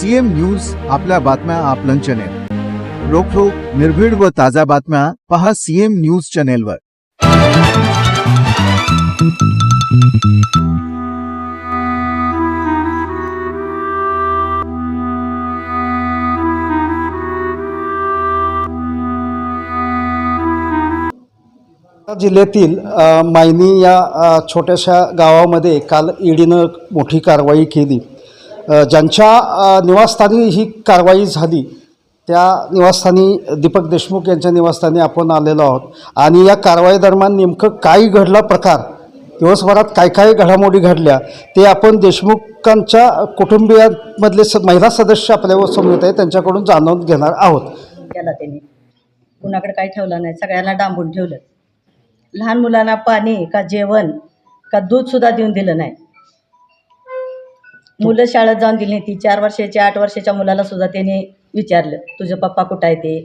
CM news आपल्या बातम्या आपलं चॅनेल रोखोक निर्भीड व ताज्या बातम्या पहा सीएम न्यूज चॅनेलवर जिल्ह्यातील मायनी या छोट्याशा गावामध्ये काल ईडीनं मोठी कारवाई केली. ज्यांच्या निवासस्थानी ही कारवाई झाली त्या निवासस्थानी दीपक देशमुख यांच्या निवासस्थानी आपण आलेलो आहोत. आणि या कारवाई दरम्यान नेमकं काय घडला प्रकार? दिवसभरात काय काय घडामोडी घडल्या? ते आपण देशमुखांच्या कुटुंबियांमधले स महिला सदस्य आपल्यावर समोर आहेत त्यांच्याकडून जाणून घेणार आहोत. केला त्यांनी. कुणाकडे काय ठेवलं नाही सगळ्यांना डांबून ठेवलं. लहान मुलांना पाणी का जेवण का दूधसुद्धा देऊन दिलं नाही. मुलं शाळेत जाऊन दिली नाही ती चार वर्षाच्या आठ वर्षाच्या मुलाला सुद्धा त्याने विचारलं तुझे पप्पा कुठं आहे ते?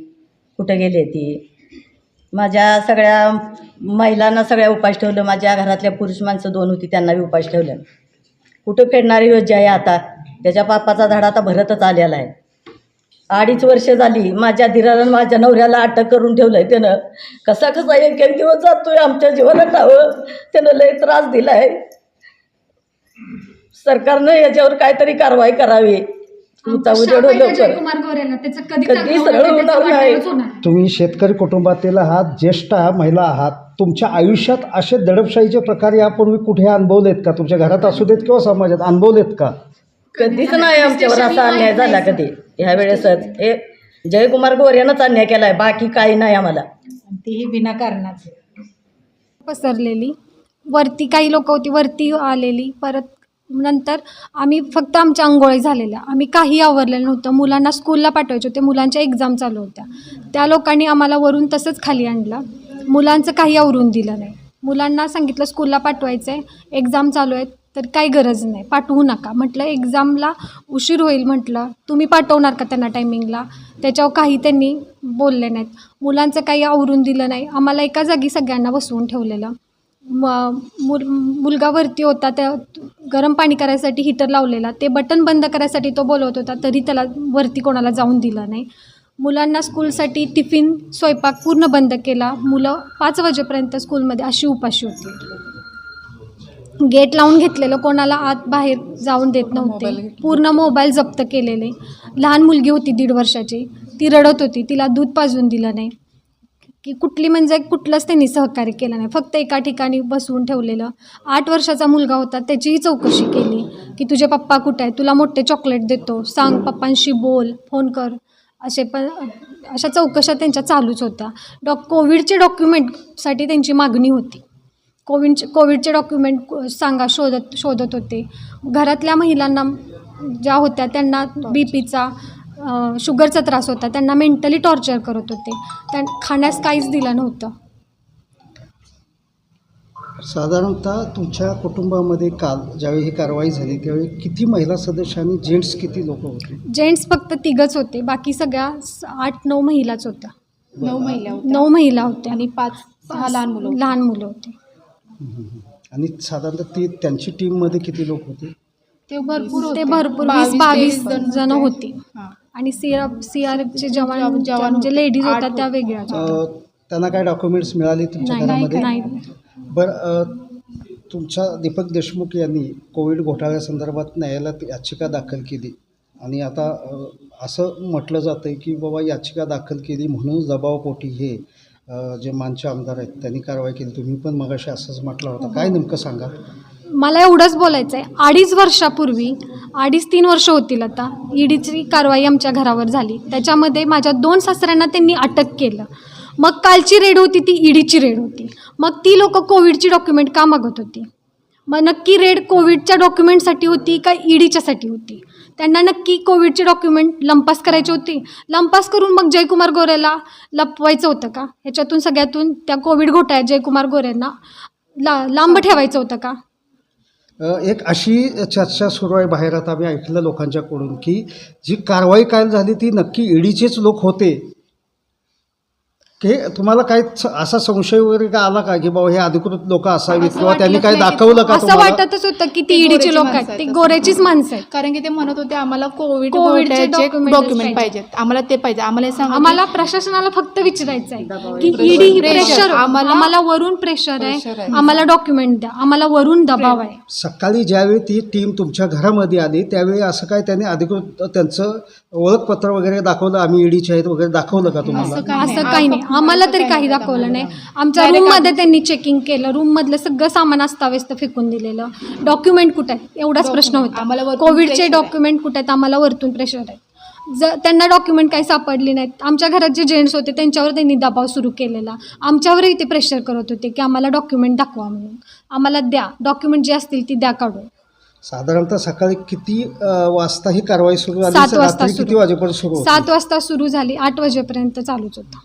कुठं गेले ते? माझ्या सगळ्या महिलांना सगळ्या उपास ठेवलं माझ्या घरातल्या पुरुष माणसं दोन होती त्यांना बी उपास ठेवलं. कुठं फेडणारी योजना आहे आता? त्याच्या बापाचा धडा आता भरतच आलेला आहे. अडीच वर्ष झाली माझ्या धीरानं माझ्या नवऱ्याला अटक करून ठेवलं आहे त्यानं. कसा कसा एक एक दिवस जातोय आमच्या जीवनात त्यानं लय त्रास दिला आहे सरकारनं याच्यावर काहीतरी कारवाई करावी. उता उजेड लवकर कुमार गोरेला त्याचं कधी कधी चांगलं सरळ होणार त्याचं होणार नाही. वाटेवरच होणार. तुम्ही शेतकरी कुटुंबातील आहात ज्येष्ठ महिला आहात तुमच्या आयुष्यात असे दडपशाहीचे प्रकार यापूर्वी कुठे अनुभवलेत का? तुमच्या घरात असू देत किंवा समाजात अनुभवलेत का? कधीच नाही आमच्यावर असा अन्याय झाला कधी. ह्या वेळेसच हे जयकुमार गोऱ्यानंच अन्याय केलाय बाकी काही नाही आम्हाला. तीही विनाकारणाचं. पसरलेली. वरती काही लोक होती वरती आलेली परत नंतर आम्ही फक्त आमच्या अंघोळी झालेल्या. आम्ही काही आवरलेलं नव्हतं. मुलांना स्कूलला पाठवायचे होते. मुलांच्या एक्झाम चालू होत्या. त्या लोकांनी आम्हाला वरून तसंच खाली आणलं. मुलांचं काही आवरून दिलं नाही. मुलांना सांगितलं स्कूलला पाठवायचं आहे एक्झाम चालू आहेत. तर काही गरज नाही. पाठवू नका. म्हटलं एक्झामला उशीर होईल. म्हटलं तुम्ही पाठवणार का त्यांना टायमिंगला त्याच्यावर काही त्यांनी बोलले नाहीत. मुलांचं काही आवरून दिलं नाही. आम्हाला एका जागी सगळ्यांना बसवून ठेवलेलं. मुल मुलगा वरती होता त्या गरम पाणी करायसाठी हिटर लावलेला. ते बटन बंद करायसाठी तो बोलवत होता तरी त्याला वरती कोणाला जाऊन दिलं नाही. मुलांना स्कूलसाठी टिफिन स्वयंपाक पूर्ण बंद केला. मुलं पाच वाजेपर्यंत स्कूलमध्ये अशी उपाशी होती. गेट लावून घेतलेलं कोणाला आत बाहेर जाऊन देत नव्हते. पूर्ण मोबाईल जप्त केलेले. लहान मुलगी होती दीड वर्षाची. ती रडत होती तिला दूध पाजून दिलं नाही. की कुठली म्हणजे कुठलंच त्यांनी सहकार्य केलं नाही. फक्त एका ठिकाणी बसवून ठेवलेलं. आठ वर्षाचा मुलगा होता त्याचीही चौकशी केली की तुझे पप्पा कुठे आहे तुला मोठे चॉकलेट देतो. सांग पप्पांशी बोल फोन कर. असे पण अशा चौकशा त्यांच्या चालूच होत्या. डॉ कोविडचे डॉक्युमेंटसाठी त्यांची मागणी होती. कोविडचे कोविडचे डॉक्युमेंट सांगा शोधत शोधत होते. घरातल्या महिलांना ज्या होत्या त्यांना बी पीचा शुगरचा त्रास होता. त्यांना मेंटली टॉर्चर करत होते. त्या खाण्यास काहीच दिलं नव्हतं. साधारणतः तुमच्या कुटुंबामध्ये काल ज्यावेळी ही कारवाई झाली त्यावेळी किती महिला सदस्य आणि जेंट्स किती लोक होते? जेंट्स फक्त तिघच होते. बाकी सगळ्या स- आठ नऊ महिलाच होत्या. नऊ महिला होत्या. नऊ महिला होत्या. आणि पाच सहा लहान मुलं होती. लहान मुलं होते. आणि साधारणतः ती त्यांची टीममध्ये किती लोक होते? ते भरपूर ते होते. भरपूर बावीस वीस बावीस जण जण होते. होती. हां. आणि सी आर सी आर एफचे जवान जवान म्हणजे होते. लेडीज होत्या त्या अ, होत्या. त्यांना काय डॉक्युमेंट्स मिळाले तुमच्या नाही घरामध्ये? नाही बरं अ, तुमच्या दीपक देशमुख यांनी कोविड घोटाळ्यासंदर्भात न्यायालयात याचिका दाखल केली. आणि आता अ, असं म्हटलं जातं आहे की बाबा याचिका दाखल केली म्हणून दबावपोटी हे अ, जे मानचे आमदार आहेत त्यांनी कारवाई केली. तुम्ही पण मगाशी असंच म्हटलं होतं. काय नेमकं सांगा मला एवढंच बोलायचं आहे अडीच वर्षापूर्वी अडीच तीन वर्ष होतील आता ईडीची कारवाई आमच्या घरावर झाली. त्याच्यामध्ये माझ्या दोन सासऱ्यांना त्यांनी अटक केलं. मग कालची रेड होती ती ईडीची रेड होती. मग ती लोक कोविडची डॉक्युमेंट का मागत होती? मग नक्की रेड कोविडच्या डॉक्युमेंटसाठी होती का ईडीच्यासाठी होती? त्यांना नक्की कोविडचे डॉक्युमेंट लंपास करायचे होते? लंपास करून मग जयकुमार गोरेला लपवायचं होतं का? ह्याच्यातून सगळ्यातून त्या कोविड घोटाळ्यात जयकुमार गोरेंना ला लांब ठेवायचं होतं का? एक अशी चर्चा सुरू आहे बाहेर आता आम्ही ऐकलं लोकांच्याकडून की जी कारवाई काय झाली ती नक्की ईडीचेच लोक होते. हे तुम्हाला काही असा संशय वगैरे का आला का की बाबा हे अधिकृत लोक असावीत असं किंवा त्यांनी वाटलंच काही नाही. दाखवलं का असं तुम्हाला वाटतच होतं की ते ती ईडीची गोरेची लोक माणसं आहेत ती. गोरेचीच माणसं आहेत कारण की ते म्हणत होते आम्हाला कोविड कोविडचे documents डॉक्युमेंट पाहिजे. पाहिजेत आम्हाला ते पाहिजे आम्हाला हे सांगा आम्हाला प्रशासनाला फक्त विचारायचं आहे की ईडी Pressure. प्रेशर आम्हाला- आम्हाला वरून प्रेशर Pressure आहे आहे. आम्हाला डॉक्युमेंट द्या आम्हाला वरून दबाव आहे सकाळी ज्यावेळी ती टीम तुमच्या घरामध्ये आली त्यावेळी असं काय त्यांनी अधिकृत त्यांचं ओळखपत्र वगैरे दाखवलं आम्ही ईडीचे आहेत वगैरे दाखवलं का तुम्हाला असं काही असं नाही. काही नाही आम्हाला तरी काही दाखवलं नाही. आमच्या Direct रूममध्ये आम्ही- त्यांनी चेकिंग केलं. रूम मधलं सगळं सामान अस्ताव्यस्त फेकून दिलेलं. डॉक्युमेंट कुठे आहेत एवढाच प्रश्न होता. कोविडचे. डॉक्युमेंट कुठे आहेत? आम्हाला वरतून प्रेशर आहे. जर त्यांना डॉक्युमेंट काही सापडली नाहीत. आमच्या घरात जे जेंट्स होते त्यांच्यावर त्यांनी दबाव सुरू केलेला. आमच्यावरही ते प्रेशर करत होते की आम्हाला डॉक्युमेंट दाखवा म्हणून. आम्हाला द्या. डॉक्युमेंट जी असतील ती द्या काढून. साधारणतः सकाळी किती वाजता ही कारवाई सुरू झाली? सात वाजता किती सुरू. वाजेपर्यंत सुरू होती? सात वाजता सुरू झाली. आठ वाजेपर्यंत चालूच होता.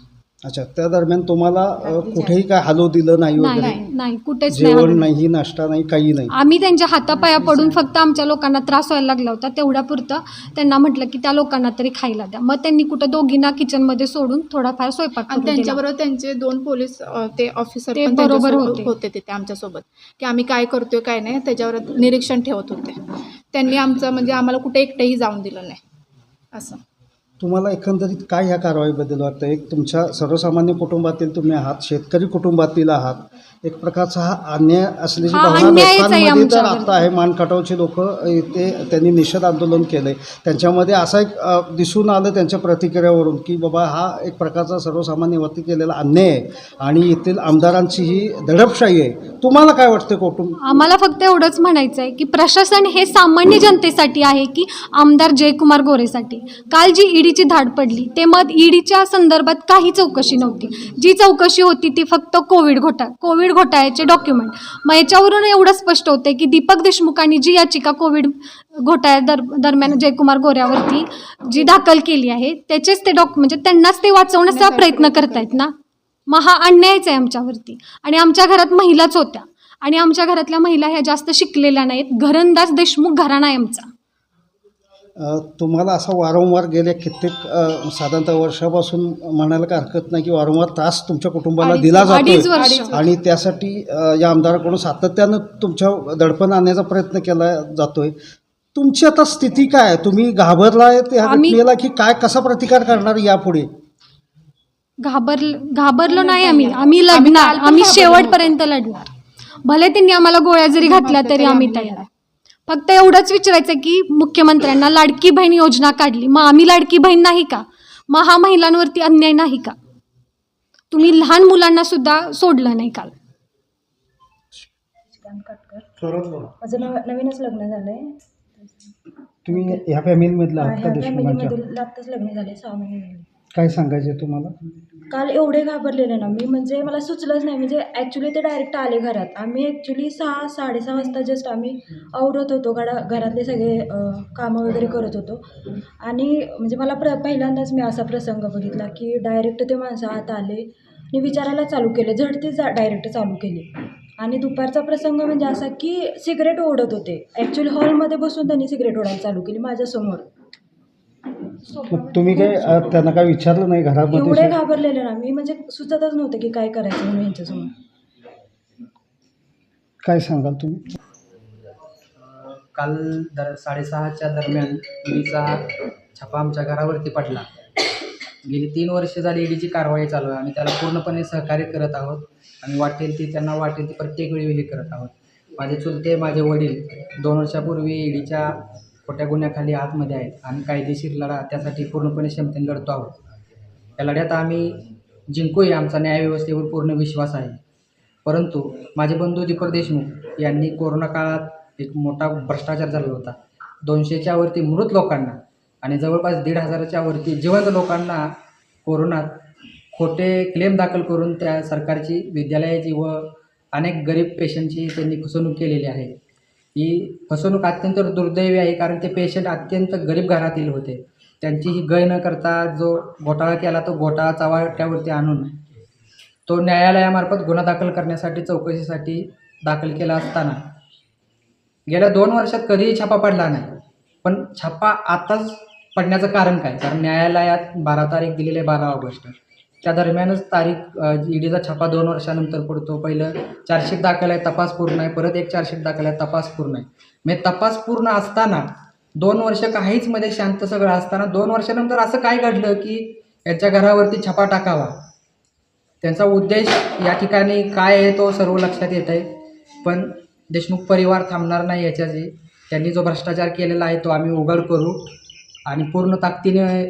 अच्छा त्या दरम्यान तुम्हाला अ, कुठेही काय हलवू दिलं नाही नाही वगैरे? नाही नाही कुठेच नाही जेवण. नाही नाश्ता नाही काही नाही? आम्ही त्यांच्या हातापाया पडून फक्त आमच्या लोकांना त्रास व्हायला लागला होता. तेवढ्यापुरतं त्यांना म्हटलं की त्या लोकांना तरी खायला द्या. मग त्यांनी कुठं दोघींना किचनमध्ये सोडून थोडाफार स्वयंपाक आणि करून दिला. त्यांच्याबरोबर त्यांचे दोन पोलीस अ, ते ऑफिसर ते पण बरोबर त्यांच्यासोबत होते. होते तिथे आमच्यासोबत. की आम्ही काय करतोय काय नाही त्याच्यावर निरीक्षण ठेवत होते. त्यांनी आमचं म्हणजे आम्हाला कुठे एकटंही जाऊन दिलं नाही. असं. तुम्हाला एकंदरीत काय ह्या कारवाईबद्दल वाटतं? एक तुमच्या सर्वसामान्य कुटुंबातील तुम्ही आहात शेतकरी कुटुंबातील आहात. एक प्रकारचा हा अन्याय असल्याची हा भावना अन्यायच आहे लोकांमध्ये तर आमच्यावर. आता आहे. मानकाटावचे लोक ते त्यांनी निषेध आंदोलन केलंय. त्यांच्यामध्ये असा एक अ, दिसून आलं त्यांच्या प्रतिक्रियावरून की बाबा हा एक प्रकारचा सर्वसामान्यवरती केलेला अन्याय आहे. आणि येथील आमदारांची ही दडपशाही आहे. तुम्हाला काय वाटतं कुटुंब? आम्हाला फक्त एवढंच म्हणायचं आहे की प्रशासन हे सामान्य जनतेसाठी आहे की आमदार जयकुमार गोरेसाठी. काल जी ईडीची धाड पडली. ते मत ईडीच्या संदर्भात काही चौकशी नव्हती. जी चौकशी होती ती फक्त कोविड घोटाळा कोविड घोटाळ्याचे डॉक्युमेंट. मग याच्यावरून एवढं स्पष्ट होतं की दीपक देशमुखांनी जी याचिका कोविड घोटाळ्या दर दरम्यान जयकुमार गोऱ्यावरती जी दाखल केली आहे त्याचेच ते डॉक म्हणजे त्यांनाच ते वाचवण्याचा प्रयत्न करतायत ना? मग हा अन्यायच आहे आमच्यावरती. आणि आमच्या घरात महिलाच होत्या. आणि आमच्या घरातल्या महिला ह्या जास्त शिकलेल्या नाहीत. घरंदाज देशमुख घराणा आहे आमचा. तुम्हाला असा वारंवार गेल्या कित्येक साधारणतः वर्षापासून म्हणायला काय हरकत नाही की वारंवार त्रास तुमच्या कुटुंबाला दिला जातो वर्ष. आणि त्यासाठी या आमदाराकडून सातत्यानं तुमच्या दडपण आणण्याचा प्रयत्न केला जातोय. तुमची आता स्थिती काय तुम्ही घाबरलाय त्या घटनेला की काय कसा प्रतिकार करणार यापुढे? घाबर घाबरलो नाही आम्ही. आम्ही लढणार. आम्ही शेवटपर्यंत लढणार. भले त्यांनी आम्हाला गोळ्या जरी घातल्या तरी आम्ही तयार आहे. फक्त एवढंच विचारायचं की मुख्यमंत्र्यांना लाडकी बहीण योजना काढली. मग आम्ही लाडकी बहीण नाही का? मग हा महिलांवरती अन्याय नाही का? तुम्ही लहान मुलांना सुद्धा सोडलं नाही काल. माझं नव नवीनच लग्न झालंय. तुम्ही ह्या फॅमिलीमधला आहात का ह्या देशमुखांच्या फॅमिलीमध्ये आत्ताच लग्न झाले सहा महिने झाले. काय सांगायचं तुम्हाला? काल एवढे घाबरलेले ना मी म्हणजे मला सुचलंच नाही म्हणजे ॲक्च्युली ते डायरेक्ट आले घरात. आम्ही ॲक्च्युली सहा साडेसहा वाजता जस्ट आम्ही आवरत होतो घरा घरातले सगळे कामं वगैरे करत होतो. आणि म्हणजे मला प्र पहिल्यांदाच मी असा प्रसंग बघितला की डायरेक्ट ते माणसं आत आले आणि विचारायला चालू केले झडते जा डायरेक्ट चालू केली. आणि दुपारचा प्रसंग म्हणजे असा की सिगरेट ओढत होते. ॲक्च्युली हॉलमध्ये बसून त्यांनी सिगरेट ओढायला चालू केली माझ्यासमोर. मग तुम्ही काय अ, त्यांना काय विचारलं नाही एवढे घरामध्ये घाबरलेले ना मी म्हणजे सुचतच नव्हतं की काय करायचं म्हणून यांच्यासमोर. काय सांगाल तुम्ही? काल दर साडेसहाच्या दरम्यान ईडीचा छापा आमच्या घरावरती पडला. गेली तीन वर्ष झाली ईडीची कारवाई चालू आहे आम्ही त्याला पूर्णपणे सहकार्य करत आहोत आणि वाटेल ती त्यांना वाटेल ती प्रत्येक वेळी हे करत आहोत. माझे चुलते माझे वडील दोन वर्षापूर्वी ईडीच्या खोट्या गुन्ह्याखाली आतमध्ये आहेत. आणि कायदेशीर लढा त्यासाठी पूर्णपणे क्षमतेने लढतो आहोत. या लढ्यात आम्ही जिंकूया आमचा न्यायव्यवस्थेवर पूर्ण विश्वास आहे. परंतु माझे बंधू दीपक देशमुख यांनी कोरोना काळात एक मोठा भ्रष्टाचार झाला होता. दोनशेच्या वरती मृत लोकांना आणि जवळपास दीड हजाराच्या वरती जिवंत लोकांना कोरोनात खोटे क्लेम दाखल करून त्या सरकारची विद्यालयाची व अनेक गरीब पेशंटची त्यांनी फसवणूक केलेली आहे. ही फसवणूक अत्यंत दुर्दैवी आहे कारण ते पेशंट अत्यंत गरीब घरातील होते. त्यांची ही गय न करता जो घोटाळा केला तो घोटाळा चावाट्यावरती आणून तो न्यायालयामार्फत गुन्हा दाखल करण्यासाठी चौकशीसाठी दाखल केला असताना. गेल्या दोन वर्षात कधीही छापा पडला नाही. पण छापा आताच पडण्याचं कारण काय? कारण न्यायालयात बारा तारीख दिलेली आहे बारा ऑगस्ट. त्या दरम्यानच तारीख ईडीचा छापा दोन वर्षानंतर पडतो. पहिलं चार्जशीट दाखल आहे तपास पूर्ण आहे. परत एक चार्जशीट दाखल आहे तपास पूर्ण आहे. म्हणजे तपास पूर्ण असताना दोन वर्ष काहीच मध्ये शांत सगळं असताना दोन वर्षानंतर असं काय घडलं की याच्या घरावरती छापा टाकावा? त्यांचा उद्देश या ठिकाणी काय आहे तो सर्व लक्षात येत आहे पण देशमुख परिवार थांबणार नाही याच्याशी. त्यांनी जो भ्रष्टाचार केलेला आहे तो आम्ही उघड करू आणि पूर्ण ताकदीने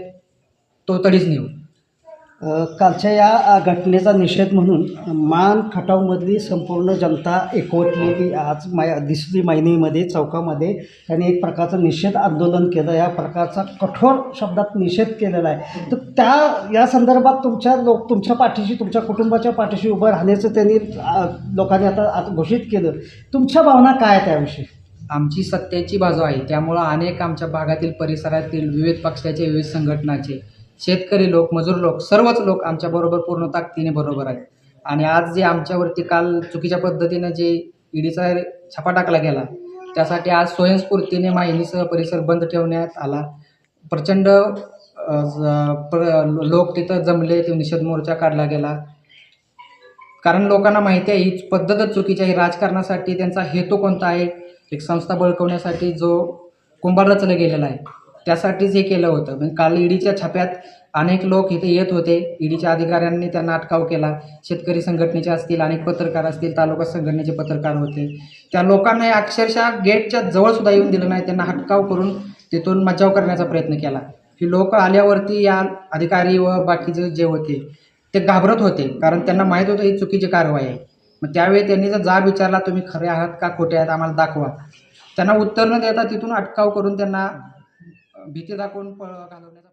तो तडीच नेऊ. कालच्या या घटनेचा निषेध म्हणून मान खटावमधली संपूर्ण जनता एकवटलेली आज माय दिसली मायनीमध्ये चौकामध्ये त्यांनी एक प्रकारचं निषेध आंदोलन केलं. या प्रकारचा कठोर शब्दात निषेध केलेला आहे. तर त्या या संदर्भात तुमच्या लोक तुमच्या पाठीशी तुमच्या कुटुंबाच्या पाठीशी उभं राहण्याचं त्यांनी लोकांनी आता आता घोषित केलं. तुमच्या भावना काय आहे त्याविषयी आमची सत्याची बाजू आहे. त्यामुळं अनेक आमच्या भागातील परिसरातील विविध पक्षाचे विविध संघटनाचे शेतकरी लोक मजूर लोक सर्वच लोक आमच्याबरोबर पूर्ण ताकदीने बरोबर आहेत. आणि आज जे आमच्यावरती काल चुकीच्या पद्धतीनं जे ईडीचा छापा टाकला गेला त्यासाठी आज स्वयंस्फूर्तीने माहिनीसह परिसर बंद ठेवण्यात आला. प्रचंड ज- प्र लोक तिथं जमले ते निषेध मोर्चा काढला गेला. कारण लोकांना माहिती आहे ही पद्धतच चुकीची आहे. राजकारणासाठी त्यांचा हेतू कोणता आहे? एक संस्था बळकवण्यासाठी जो कुंभार रचला गेलेला आहे. त्यासाठीच हे केलं होतं. म्हणजे काल ईडीच्या छाप्यात अनेक लोक इथे येत होते. ईडीच्या अधिकाऱ्यांनी त्यांना अटकाव केला. शेतकरी संघटनेचे असतील अनेक पत्रकार असतील तालुका संघटनेचे पत्रकार होते. त्या लोकांना अक्षरशः गेटच्या जवळसुद्धा येऊन दिलं नाही. त्यांना हटकाव करून तिथून मज्जाव करण्याचा प्रयत्न केला. की लोक आल्यावरती या अधिकारी व बाकीचे जे होते ते घाबरत होते. कारण त्यांना माहीत होतं ही चुकीची कारवाई आहे. मग त्यावेळी त्यांनी जर जाब विचारला तुम्ही खरे आहात का? खोटे आहात? आम्हाला दाखवा. त्यांना उत्तर न देता तिथून अटकाव करून त्यांना भीती दाखवून पळ घालवण्याचा